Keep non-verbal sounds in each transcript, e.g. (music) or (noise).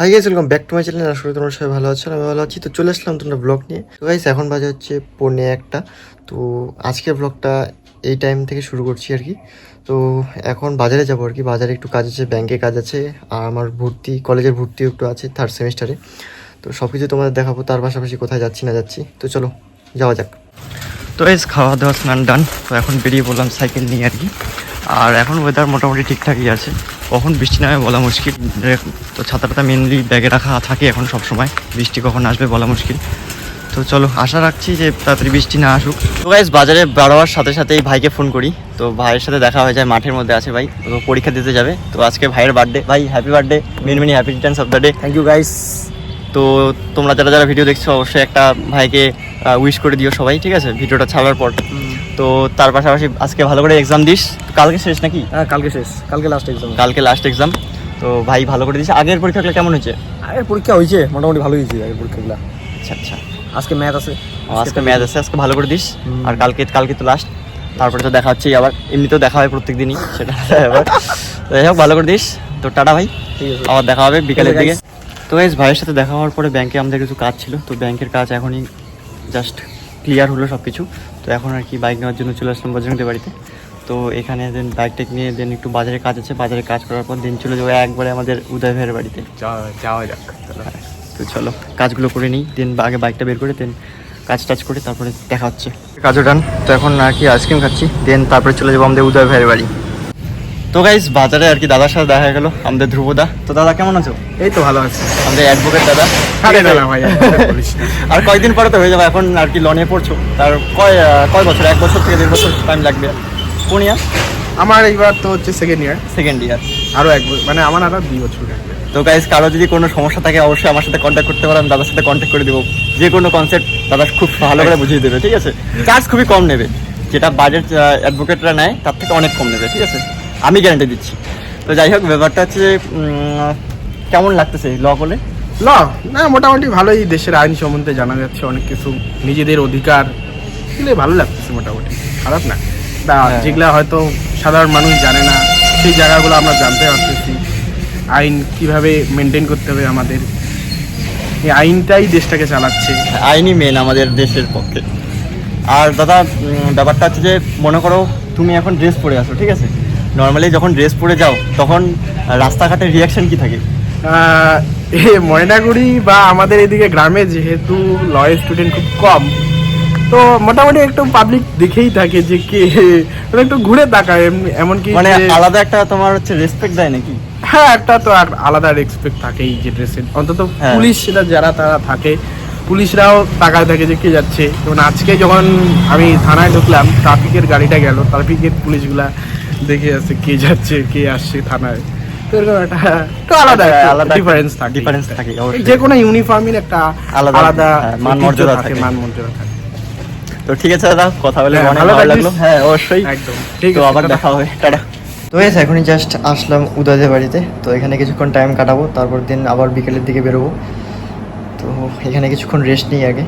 Hi guys welcome back to my channel আসলে তোমরা সবাই ভালো আছো আমি ভালো আছি। তো চলে আসলাম তোমরা ব্লগ নিয়ে। তো গাইস এখন বাজে হচ্ছে পৌনে একটা। তো আজকের ব্লগটা এই টাইম থেকে শুরু করছি আর কি। তো এখন বাজারে যাব আর কি। বাজারে একটু কাজ আছে ব্যাংকে কাজ আছে। আর আমার ভর্তি কলেজের ভর্তিও একটু আছে থার্ড সেমিস্টারে তো সব কিছু তোমাদের দেখাবো, তার পাশাপাশি কোথায় যাচ্ছি, না যাচ্ছি। তো চলো, যাওয়া যাক। তো এস খাওয়া দাওয়া স্নান ডান তো এখন বেরিয়ে পড়লাম সাইকেল নিয়ে আর কি। আর এখন ওয়েদার মোটামুটি ঠিকঠাকই আছে। কখন বৃষ্টি নামে বলা মুশকিল। তো ছাতাটা মেনলি ব্যাগে রাখা থাকে এখন সব সময় বৃষ্টি কখন আসবে বলা মুশকিল। তো চলো আশা রাখছি যে তাড়াতাড়ি বৃষ্টি না আসুক। তো গাইজ বাজারে বাড়াবার সাথে সাথেই ভাইকে ফোন করি। তো ভাইয়ের সাথে দেখা হয়ে যায় মাঠের মধ্যে আছে ভাই। তো পরীক্ষা দিতে যাবে। তো আজকে ভাইয়ের বার্থডে ভাই happy birthday many many happy returns of the day thank you guys তো তোমরা যারা যারা ভিডিও দেখছ অবশ্যই একটা ভাইকে উইশ করে দিও সবাই ঠিক আছে? ভিডিওটা ছাড়ার পর। তো তার পাশাপাশি আজকে ভালো করে এক্সাম দিস। কালকে শেষ নাকি? হ্যাঁ কালকে শেষ। কালকে লাস্ট এক্সাম কালকে লাস্ট এক্সাম তো ভাই ভালো করে দিস। আগের পরীক্ষাগুলো কেমন হয়েছে? আগের পরীক্ষা হয়েছে মোটামুটি ভালো হয়েছে আগের পরীক্ষাগুলো। আচ্ছা আচ্ছা। আজকে ম্যাথ আছে। আজকে ম্যাথ আছে। আজকে ভালো করে দিস। আর কালকে কালকে তো লাস্ট তারপরে তো দেখা হচ্ছেই আবার। এমনিতেও দেখা হয় প্রত্যেক দিনই সেটা আবার তো যাই হোক ভালো করে দিস। তো টাটা ভাই। আবার দেখা হবে বিকালের দিকে। তো গাইজ ভাইয়ের সাথে দেখা হওয়ার পরে ব্যাংকে আমাদের কিছু কাজ ছিল। তো ব্যাংকের কাজ এখনই জাস্ট ক্লিয়ার হলো সব কিছু তো এখন আর কি বাইক নেওয়ার জন্য চলে আসলাম বজরঙ্গদের বাড়িতে। তো এখানে দেন বাইক টেক নিয়ে দেন একটু বাজারে কাজ আছে বাজারে কাজ করার পর দিন চলে যাব একবারে আমাদের উদয় ভাইয়ের বাড়িতে। যাওয়া যাক তো চলো কাজগুলো করে নিই দেন আগে বাইকটা বের করে দেন কাজ টাজ করে তারপরে দেখা হচ্ছে। কাজও ডান তো এখন আর কি আইসক্রিম খাচ্ছি দেন তারপরে চলে যাব আমাদের উদয় ভাইয়ের বাড়ি। তো গাইস বাজারে আর কি দাদার সাথে দেখা গেল আমাদের ধ্রুবদা। তো দাদা কেমন আছো? এই তো ভালো আছি। আমাদের অ্যাডভোকেট দাদা। আরে না ভাই, আর (laughs) কয়েকদিন পরে তো হয়ে যাবে এখন আর কি লনে পড়ছো? তার কয় কয় বছর? এক বছর থেকে দেড় বছর টাইম লাগবে। কোন ইয়ার আমার এইবার তো হচ্ছে সেকেন্ড ইয়ার সেকেন্ড ইয়ার আরও এক মানে আমার আরও দুই বছর লাগবে। তো গাইজ কারও যদি কোনো সমস্যা থাকে অবশ্যই আমার সাথে কন্ট্যাক্ট করতে পারেন দাদার সাথে কন্ট্যাক্ট করে দেবো। যে কোনো কনসেপ্ট দাদা খুব ভালো করে বুঝিয়ে দেবে ঠিক আছে? চার্জ খুবই কম নেবে। যেটা বাজেট অ্যাডভোকেটরা নেয় তার থেকে অনেক কম নেবে ঠিক আছে? আমি গ্যারান্টি দিচ্ছি। তো যাই হোক ব্যাপারটা হচ্ছে কেমন লাগতেছে ল বলে? ল না মোটামুটি ভালোই দেশের আইন সম্বন্ধে জানা যাচ্ছে অনেক কিছু নিজেদের অধিকার এগুলো ভালো লাগতেছে মোটামুটি। খারাপ না। তা যেগুলো হয়তো সাধারণ মানুষ জানে না সেই জায়গাগুলো আমরা জানতে পারতেছি। আইন কীভাবে মেনটেন করতে হবে আমাদের? এই আইনটাই দেশটাকে চালাচ্ছে। আইনই মেন আমাদের দেশের পক্ষে। আর দাদা ব্যাপারটা হচ্ছে যে মনে করো তুমি এখন ড্রেস পরে আসো ঠিক আছে? নর্মালি যখন ড্রেস পরে যাও তখন রাস্তাঘাটের রিয়াকশন কি থাকে? ময়নাগুড়ি বা আমাদের এদিকে গ্রামে যেহেতু ল স্টুডেন্ট খুব কম তো মোটামুটি একটু পাবলিক দেখেই থাকে যে কে মানে একটু ঘুরে তাকায় এমনি- এমনকি মানে আলাদা একটা তোমার হচ্ছে রেসপেক্ট দেয় নাকি? হ্যাঁ একটা তো আর আলাদা রেসপেক্ট থাকেই যে ড্রেসের অন্তত হ্যাঁ। পুলিশ সেটা যারা তারা থাকে পুলিশরাও তাকায় থাকে যে কে যাচ্ছে। যেমন আজকে যখন আমি থানায় ঢুকলাম ট্রাফিকের গাড়িটা গেল ট্রাফিকের পুলিশগুলা দেখে যাচ্ছে কে যাচ্ছে কে আসছে থানায়। একটা আলাদা আলাদা ডিফারেন্স থাকে। difference থাকে, অবশ্যই। যে কোনো ইউনিফর্মের একটা আলাদা, আলাদা হ্যাঁ, মান মর্যাদা থাকে। মান মর্যাদা থাকে। তো ঠিক আছে দাদা কথা বলে হ্যাঁ, অনেক ভালো ভালো লাগল। হ্যাঁ অবশ্যই। একদম ঠিক আছে আবার দেখা হবে টাটা। তো এস এখনই জাস্ট আসলাম উদয়দের বাড়িতে। তো এখানে কিছুক্ষণ টাইম কাটাবো তারপর দিন আবার বিকেলের দিকে বেরোবো। তো এখানে কিছুক্ষণ রেস্ট নিই আগে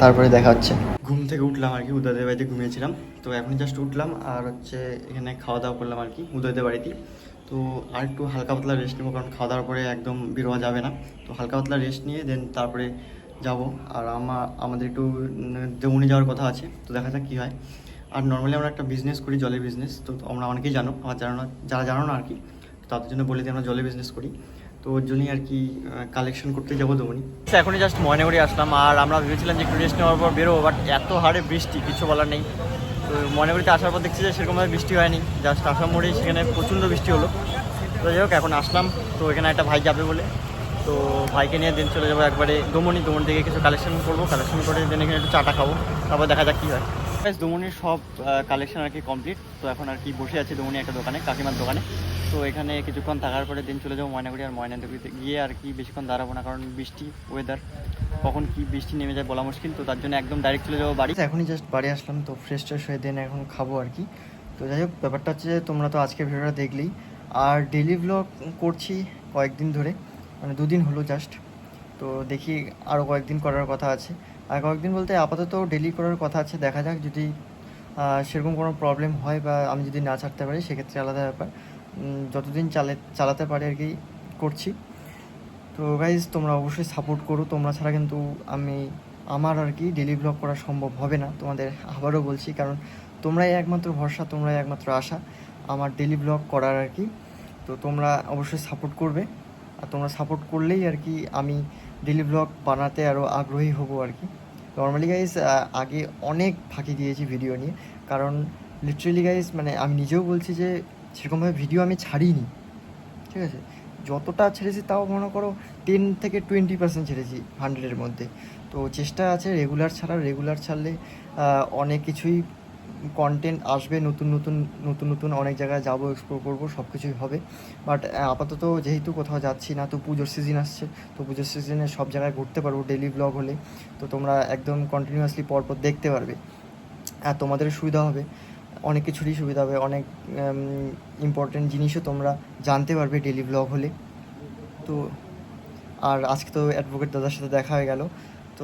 তারপরে দেখা হচ্ছে। ঘুম থেকে উঠলাম আর কি, উদয়দের বাড়িতে ঘুমিয়েছিলাম। তো এখন জাস্ট উঠলাম আর হচ্ছে এখানে খাওয়া দাওয়া করলাম আর কি, উদয়দের বাড়িতেই। তো আর একটু হালকা পাতলা রেস্ট নেব কারণ খাওয়া দাওয়ার পরে একদম বেরোয়া যাবে না। তো হালকা পাতলা রেস্ট নিয়ে দেন তারপরে যাব। আর আমার আমাদের একটু দেউনি যাওয়ার কথা আছে, তো দেখা যাক কী হয়। আর নর্মালি আমরা একটা বিজনেস করি, জলের বিজনেস তো আমরা অনেকেই জানো, আমার জানো না, যারা জানো না আর কি তাদের জন্য বলে দিই আমরা জলের বিজনেস করি। তো ওর জন্যই আর কি কালেকশন করতে যাব দমনি এখনই জাস্ট ময়নাগুড়ি আসলাম। আর আমরা ভেবেছিলাম যে একটু রেস্ট নেওয়ার পর বেরোবো বাট এত হারে বৃষ্টি, কিছু বলার নেই। তো ময়নাগুড়িতে আসার পর দেখছি যে সেরকমভাবে বৃষ্টি হয়নি। জাস্ট আসাম মোড়েই সেখানে প্রচণ্ড বৃষ্টি হলো। তো যাই হোক, এখন আসলাম। তো এখানে একটা ভাই যাবে বলে। তো ভাইকে নিয়ে দিন চলে যাব একবারে দমনি দমনি থেকে কিছু কালেকশন করব। কালেকশন করে দেন এখানে একটু চাটা খাব। তারপর দেখা যাক কী হয়। ব্যাস দমনির সব কালেকশন আর কি কমপ্লিট তো এখন আর কি বসে আছি দমনি একটা দোকানে, কাকিমার দোকানে। তো এখানে কিছুক্ষণ থাকার পরে দিন চলে যাব ময়নাগুড়ি আর ময়নাগুড়িতে। গিয়ে আর কি বেশিক্ষণ দাঁড়াবো না, কারণ বৃষ্টি ওয়েদার কখন কি বৃষ্টি নেমে যায় বলা মুশকিল। তো তার জন্য একদম ডাইরেক্ট চলে যাব বাড়ি। এখনই জাস্ট বাড়ি আসলাম, তো ফ্রেশ ট্রেশ হয়ে দেন এখন খাব আর কি। তো যাই হোক, ব্যাপারটা হচ্ছে যে তোমরা তো আজকে ভিডিওটা দেখলেই। আর ডেলি ব্লগ করছি কয়েকদিন ধরে মানে দুদিন হলো জাস্ট তো দেখি আরও কয়েকদিন করার কথা আছে। আর কয়েকদিন বলতে আপাতত ডেলি করার কথা আছে, দেখা যাক যদি সেরকম কোনো প্রবলেম হয় বা আমি যদি না ছাড়তে পারি, সেক্ষেত্রে আলাদা ব্যাপার। যতদিন চালে, চালাতে পারি আর কি, করছি। তো গাইজ তোমরা অবশ্যই সাপোর্ট করো। তোমরা ছাড়া কিন্তু আমি, আমার আর কি ডেলি ব্লগ করা সম্ভব হবে না। তোমাদের আবারও বলছি, কারণ তোমরাই একমাত্র ভরসা, তোমরাই একমাত্র আশা। আমার ডেলি ব্লগ করার আর কি। তো তোমরা অবশ্যই সাপোর্ট করবে। আর তোমরা সাপোর্ট করলেই আর কি আমি ডেলি ব্লগ বানাতে আরও আগ্রহী হব আর কি। নর্মালি গাইজ আগে অনেক ফাঁকি দিয়েছি ভিডিও নিয়ে। কারণ লিটারেলি গাইজ মানে আমি নিজেও বলছি যে, সেরকমভাবে ভিডিও আমি ছাড়িনি। ঠিক আছে? যতটা ছেড়েছি তাও মনে করো টেন থেকে টোয়েন্টি পার্সেন্ট ছেড়েছি হান্ড্রেডের মধ্যে। তো চেষ্টা আছে রেগুলার ছাড়া রেগুলার ছাড়লে অনেক কিছুই কন্টেন্ট আসবে, নতুন নতুন নতুন নতুন অনেক জায়গায় যাব এক্সপ্লোর করব সব কিছুই হবে বাট আপাতত যেহেতু কোথাও যাচ্ছি না, তো পুজোর সিজন আসছে, তো পুজোর সিজনে সব জায়গায় ঘুরতে পারব ডেলি ব্লগ হলে। তো তোমরা একদম কন্টিনিউয়াসলি পরপর দেখতে পারবে। আর তোমাদের সুবিধা হবে, অনেক কিছুরই সুবিধা হবে, অনেক ইম্পর্টেন্ট জিনিসও তোমরা জানতে পারবে ডেলি ব্লগ হলে। তো, আর আজকে তো অ্যাডভোকেট দাদার সাথে দেখা হয়ে গেল। তো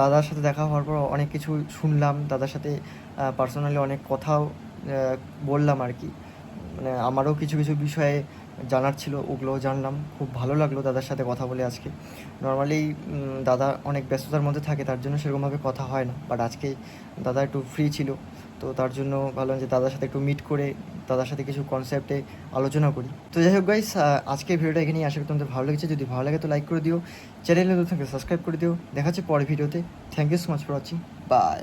দাদার সাথে দেখা হওয়ার পর অনেক কিছু শুনলাম, দাদার সাথে পার্সোনালি অনেক কথাও বললাম আর কি। মানে আমারও কিছু কিছু বিষয়ে জানার ছিল, ওগুলোও জানলাম। খুব ভালো লাগল দাদার সাথে কথা বলে আজকে। নর্মালি দাদা অনেক ব্যস্ততার মধ্যে থাকে, তার জন্য সেরকমভাবে কথা হয় না। বাট আজকে দাদা একটু ফ্রি ছিল, তো তার জন্য ভাবলাম যে দাদার সাথে একটু মিট করে, দাদার সাথে কিছু কনসেপ্টে আলোচনা করি। তো যাই হোক গাইস আজকের ভিডিওটা এখানেই আশা করি তোমাদের ভালো লেগেছে। যদি ভালো লাগে তো লাইক করে দিও। চ্যানেলে নতুন থাকলে সাবস্ক্রাইব করে দিও। দেখা হচ্ছে পরের ভিডিওতে। Thank you so much for watching bye